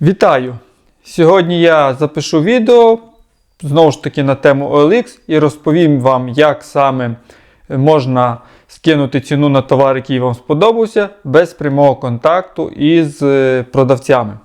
Вітаю! Сьогодні я запишу відео знову ж таки на тему OLX і розповім вам, як саме можна скинути ціну на товар, який вам сподобався, без прямого контакту із е, продавцями.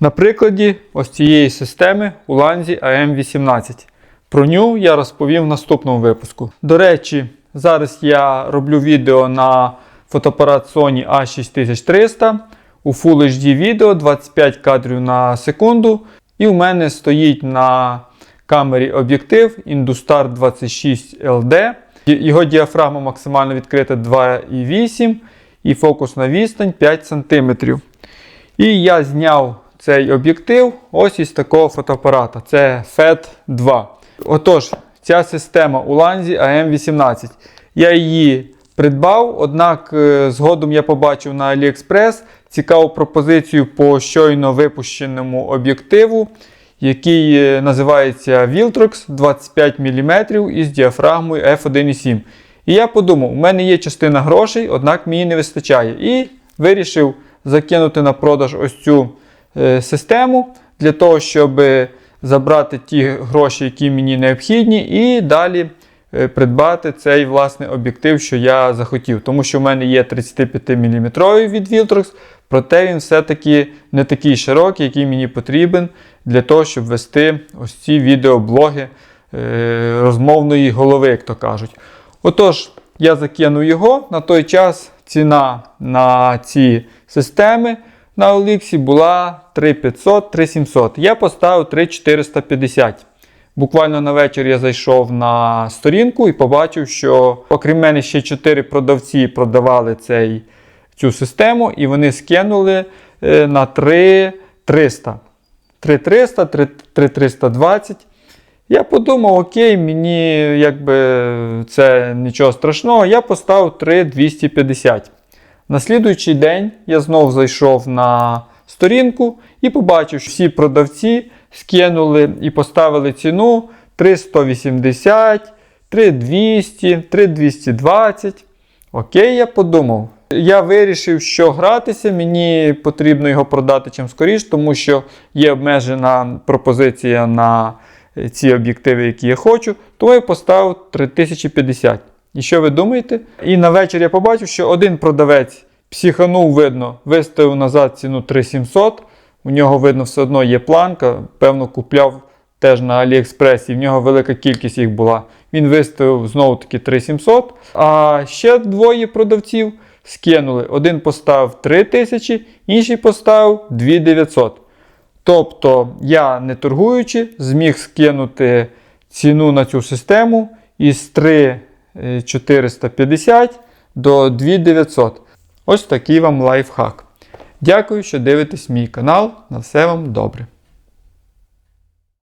На прикладі ось цієї системи у ланзі AM18. Про ню я розповім в наступному випуску. До речі, зараз я роблю відео на фотоапарат Sony A6300 у Full HD відео 25 кадрів на секунду. І у мене стоїть на камері об'єктив Industar 26 LD. Його діафрагма максимально відкрита 2,8 і фокусна відстань 5 см. І я зняв цей об'єктив ось із такого фотоапарата. Це FET 2. Отож, ця система у ланзі AM18. Я її придбав, однак е, згодом я побачив на AliExpress цікаву пропозицію по щойно випущеному об'єктиву, який е, називається Viltrox 25 мм із діафрагмою F1,7. І я подумав, у мене є частина грошей, однак мені не вистачає. І вирішив закинути на продаж ось цю е, систему для того, щоб забрати ті гроші, які мені необхідні, і далі придбати цей власне об'єктив, що я захотів. Тому що в мене є 35 мм від Viltrox, проте він все-таки не такий широкий, який мені потрібен для того, щоб вести ось ці відеоблоги е, розмовної голови, як то кажуть. Отож, я закинув його. На той час ціна на ці системи на OLX була 3500, 3700. Я поставив 3450. Буквально на вечір я зайшов на сторінку і побачив, що окрім мене ще 4 продавці продавали цей, цю систему, і вони скинули е, на 3300. 3300, 3320. Я подумав, окей, мені якби це нічого страшного. Я поставив 3250. На слідуючий день я знову зайшов на сторінку і побачив, що всі продавці скинули і поставили ціну 3180, 3200, 3220. Окей, я подумав. Я вирішив, що гратися, мені потрібно його продати чим скоріше, тому що є обмежена пропозиція на ці об'єктиви, які я хочу. Тому я поставив 3050. І що ви думаєте? І на вечір я побачив, що один продавець психанув, видно, виставив назад ціну 3700. У нього, видно, все одно є планка. Певно, купляв теж на Аліекспресі, в нього велика кількість їх була. Він виставив знову таки 3700. А ще двоє продавців скинули. Один поставив 3000, інший поставив 2900. Тобто, я, не торгуючи, зміг скинути ціну на цю систему із 3450 до 2900. Ось такий вам лайфхак. Дякую, що дивитесь мій канал. На все вам добре.